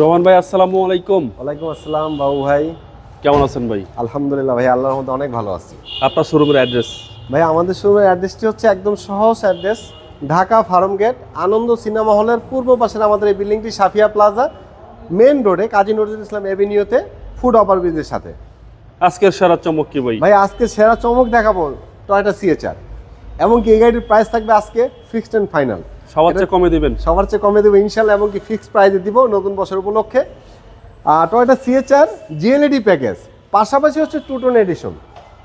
Roman ভাই আসসালামু আলাইকুম। ওয়ালাইকুম আসসালাম বাবু ভাই। কেমন আছেন ভাই? আলহামদুলিল্লাহ ভাই আল্লাহর মধ্যে অনেক ভালো আছি। আপনার শোরুমের অ্যাড্রেস? ভাই আমাদের শোরুমের অ্যাড্রেসটি হচ্ছে একদম সহজ address Dhaka Farmgate Ananda cinema হলের পূর্ব পাশের আমাদের এই বিল্ডিংটি সাফিয়া প্লাজা মেন রোডে কাজী নজরুল ইসলাম এভিনিউতে ফুড ওভার ব্রিজের সাথে। আজকের সেরা চমক কি ভাই? ভাই আজকে সেরা চমক দেখাবো টয়টা সিএচআর এমনকি এই গাড়ির প্রাইস থাকবে আজকে ফিক্সড অ্যান্ড ফাইনাল সবার চেয়ে কমে দিবেন। সবার চেয়ে কমে দেবো ইনশাল্লাহ এমনকি ফিক্সড প্রাইসে দিব নতুন বছর উপলক্ষে। টয়টা সিএচআর জিএলইডি প্যাকেজ পাশাপাশি হচ্ছে টুটন এডিশন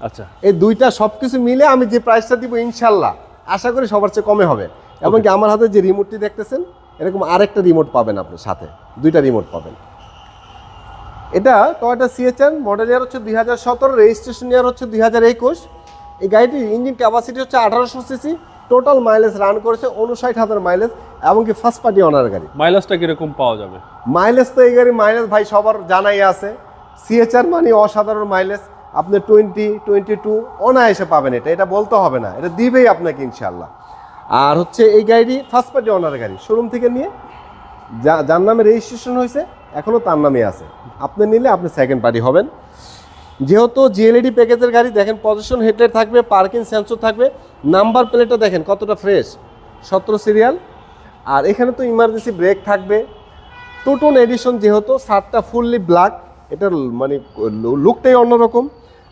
আচ্ছা। এই দুইটা সব কিছু মিলে আমি যে প্রাইসটা দিব ইনশাল্লাহ আশা করি সবার চেয়ে কমে হবে। এমনকি আমার হাতে যে রিমোটটি দেখতেছেন এরকম আরেকটা রিমোট পাবেন আপনি সাথে দুইটা রিমোট পাবেন। এটা টয়টা সিএচএন মডেল ইয়ার হচ্ছে দুই হাজার সতেরো রেজিস্ট্রেশন ইয়ার হচ্ছে দুই হাজার একুশ। এই গাড়িটির ইঞ্জিন ক্যাপাসিটি হচ্ছে আঠারোশো সিসি টোটাল মাইলেজ রান করেছে উনষাট হাজার মাইলেজ এমনকি ফার্স্ট পার্টি অনার গাড়ি। মাইলেজটা কীরকম পাওয়া যাবে? মাইলেজ তো এই গাড়ি মাইলেজ ভাই সবার জানাই আছে। সিএচআর মানে অসাধারণ মাইলেজ। আপনি টোয়েন্টি টোয়েন্টি টু অনায়াসে পাবেন এটা। এটা বলতে হবে না। এটা দিবেই আপনাকে ইনশাল্লাহ আর হচ্ছে এই গাড়িটি ফার্স্ট পার্টি অনার গাড়ি। শোরুম থেকে নিয়ে যা যার নামে রেজিস্ট্রেশন হয়েছে এখনও তার নামে আছে। আপনি নিলে আপনি সেকেন্ড পার্টি হবেন। যেহেতু জিএলইডি প্যাকেজের গাড়ি দেখেন পজিশন হেডলাইট থাকবে পার্কিং সেন্সর থাকবে নাম্বার প্লেটটা দেখেন কতটা ফ্রেশ সতেরো সিরিয়াল আর এখানে তো ইমার্জেন্সি ব্রেক থাকবে। টুটন এডিশন যেহেতু শার্টটা ফুললি ব্ল্যাক এটার মানে লুকটাই অন্যরকম।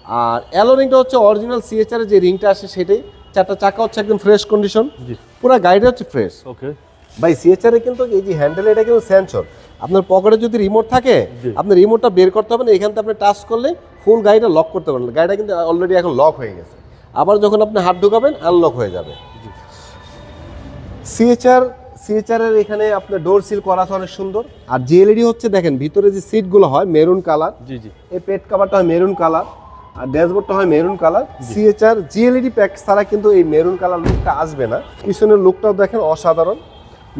আর অ্যালোরিংটা হচ্ছে অরিজিনাল সিএচআর যে রিংটা আসে সেটাই চারটা চাকা হচ্ছে একদম ফ্রেশ কন্ডিশন পুরো গাড়িটা হচ্ছে ফ্রেশ ওকে। ভাই সিএচআর এ কিন্তু এই যে হ্যান্ডেল এটা কিন্তু সেন্সর আপনার পকেটে যদি রিমোট থাকে জি। আপনি রিমোটটা বের করতে হবে না এখান থেকে আপনি টাচ করলে ফুল গাড়িটা লক করতে পারবেন গাড়িটা কিন্তু অলরেডি এখন লক হয়ে গেছে। আবার যখন আপনি হাত ঢুকাবেন আনলক হয়ে যাবে। সিএচআর সিএচআর এর এখানে আপনার ডোর সিল করা আছে অনেক সুন্দর। আর জিএলইডি হচ্ছে দেখেন ভিতরে যে সিটগুলো হয় মেরুন কালার জি জি। এই পেট কাভারটা হয় মেরুন কালার আর ড্যাশবোর্ডটা হয় maroon colour CHR GLED pack ছাড়া কিন্তু এই মেরুন কালার লুকটা আসবে না। পিছনের লুকটাও দেখেন অসাধারণ।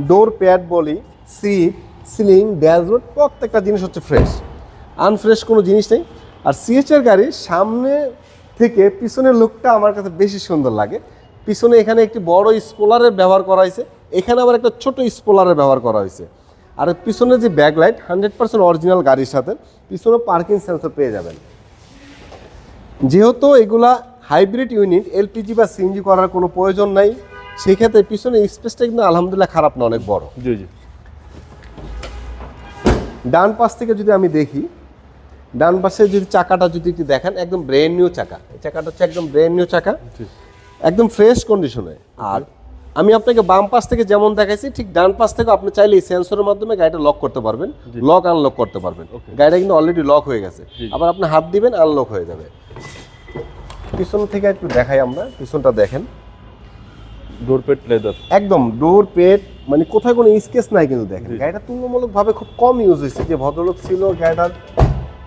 ডোর প্যাড বলি সিট সিলিং ড্যাশবোর্ড প্রত্যেকটা জিনিস হচ্ছে ফ্রেশ আনফ্রেশ কোনো জিনিস নেই। আর সিএচআর গাড়ি সামনে থেকে পিছনের লুকটা আমার কাছে বেশি সুন্দর লাগে। পিছনে এখানে একটি বড় স্পোলারের ব্যবহার করা হয়েছে এখানে আবার একটা ছোট স্পোলারের ব্যবহার করা হয়েছে। আর পিছনে যে ব্যাকলাইট হান্ড্রেড পার্সেন্ট অরিজিনাল গাড়ির সাথে পিছনে পার্কিং সেন্সর পেয়ে যাবেন। যেহেতু এগুলা হাইব্রিড ইউনিট এলপিজি বা সিএনজি করার কোনো প্রয়োজন নাই সেক্ষেত্রে পিছনে স্পেসটা কিন্তু আলহামদুলিল্লাহ খারাপ না অনেক বড়। জি জি। ডান পাশ থেকে যদি আমি দেখি ডান পাশে যদি চাকাটা যদি একটু দেখেন একদম ব্রেন নিউ চাকা। এই চাকাটা হচ্ছে একদম ব্রেন নিউ চাকা। একদম ফ্রেশ কন্ডিশনে আর আমি আপনাকে বাম পাশ থেকে যেমন দেখাইছি ঠিক ডান পাশ থেকে আপনি চাইলে এই সেন্সরের মাধ্যমে গাড়িটা লক করতে পারবেন। লক আনলক করতে পারবেন. গাড়িটা কিন্তু অলরেডি লক হয়ে গেছে। আবার আপনি হাত দিবেন আনলক হয়ে যাবে। পিছন থেকে একটু দেখাই আমরা পিছনটা দেখেন। ডোর পেট লেদার একদম ডোর পেট মানে কোথায় কোনো স্কেচ নাই কিন্তু দেখেন। গাড়িটা তুলনামূলকভাবে খুব কম ইউজ হয়েছে। যে ভদ্রলোক ছিল গাড়িটার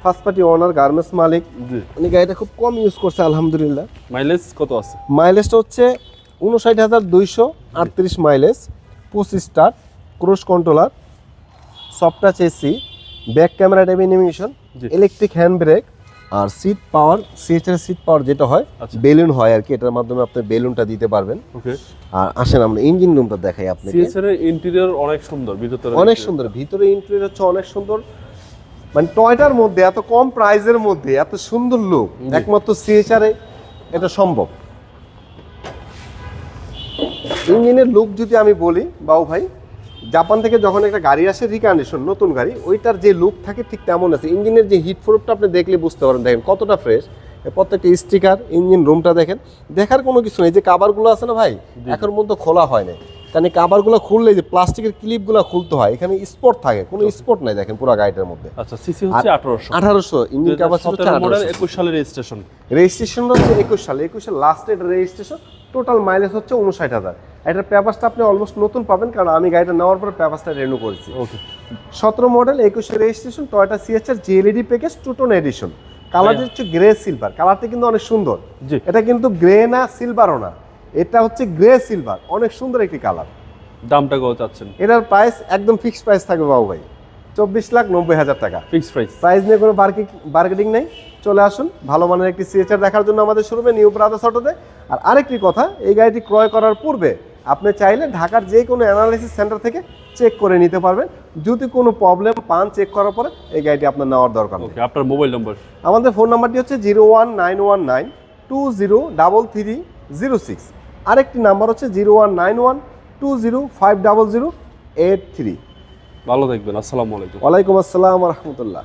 ফার্স্ট পার্টি ওনার গার্মেন্টস মালিক উনি গাড়িটা খুব কম ইউজ করছে আলহামদুলিল্লাহ। মাইলেজ কত আছে? মাইলেজটা হচ্ছে উনষাট হাজার দুইশো আটত্রিশ মাইলেজ পঁচিশ star cruise controller soft touch AC back camera ডেমিনেশন জি। ইলেকট্রিক হ্যান্ড ব্রেক আর seat power CHR seat power যেটা হয় আচ্ছা। বেলুন হয় আর কি এটার মাধ্যমে আপনি বেলুনটা দিতে পারবেন। ওকে আর আসেন আমরা ইঞ্জিন রুমটা দেখাই আপনাকে। সিএসআর এর ইন্টেরিয়র অনেক সুন্দর ভিতরে অনেক সুন্দর ভিতরে ইন্টেরিয়র হচ্ছে অনেক সুন্দর। মানে টয়টার মধ্যে এত কম প্রাইজের মধ্যে এত সুন্দর লুক একমাত্র সিএচআর এটা সম্ভব। ইঞ্জিনের লুক যদি আমি বলি বাবু ভাই জাপান থেকে যখন একটা গাড়ি আসে রিকন্ডিশন নতুন গাড়ি ওইটার যে লুক থাকে ঠিক তেমন আছে। ইঞ্জিনের যে হিট প্রুফটা আপনি দেখলে বুঝতে পারেন দেখেন কতটা ফ্রেশ প্রত্যেকটা স্টিকার ইঞ্জিন রুমটা দেখেন। দেখার কোনো কিছু নেই যে কাভারগুলো আছে না ভাই এখন পর্যন্ত খোলা হয় না কারণ এই কাভারগুলো খুললে যে প্লাস্টিকের ক্লিপগুলো খুলতে হয় এখানে স্পট থাকে কোনো স্পট নাই দেখেন পুরো গাড়িটার মধ্যে। আচ্ছা সিসি হচ্ছে আঠারোশো। আঠারোশো ইঞ্জিন ক্যাপাসিটি হচ্ছে সতেরো মডেল আঠারোশো। একুশ সালের রেজিস্ট্রেশন রেজিস্ট্রেশন হচ্ছে একুশ সালে একুশের লাস্টের রেজিস্ট্রেশন টোটাল মাইলেজ হচ্ছে উনষাট হাজার। এটার পেপারসটা আপনি অলমোস্ট নতুন পাবেন কারণ আমি গাড়িটা নেওয়ার পরে পেপারসটা রেনু করেছি। ওকে সতেরো মডেল একুশের registration Toyota CHR GLED package two-tone edition কালারটা হচ্ছে গ্রে সিলভার কালারটা কিন্তু অনেক সুন্দর। জি। এটা কিন্তু গ্রে না সিলভারও না। এটা হচ্ছে গ্রে সিলভার অনেক সুন্দর একটি কালার দামটা কত চাচ্ছেন? এটার প্রাইস একদম ফিক্সড প্রাইস থাকবে বাবু ভাই। চব্বিশ লাখ নব্বই হাজার টাকা। ফিক্সড প্রাইস প্রাইস নিয়ে কোনো বার্গেটিং নেই। চলে আসুন ভালো মানের একটি সিএচআর দেখার জন্য আমাদের শোরুমে নিউ ব্রাদার্স অটোতে আর আরেকটি কথা এই গাড়িটি ক্রয় করার পূর্বে আপনি চাইলে ঢাকার যে কোনো অ্যানালাইসিস সেন্টার থেকে চেক করে নিতে পারবেন। যদি কোনো প্রবলেম পান চেক করার পরে এই গাড়িটি আপনার নেওয়ার দরকার নেই। আপনার মোবাইল নম্বর আমাদের ফোন নাম্বারটি হচ্ছে zero one nine one nine two zero double three zero six আরেকটি নাম্বার হচ্ছে zero one nine one two zero five double zero eight three. ভালো থাকবেন আসসালামু আলাইকুম। ওয়ালাইকুম আসসালাম রহমতুল্লাহ।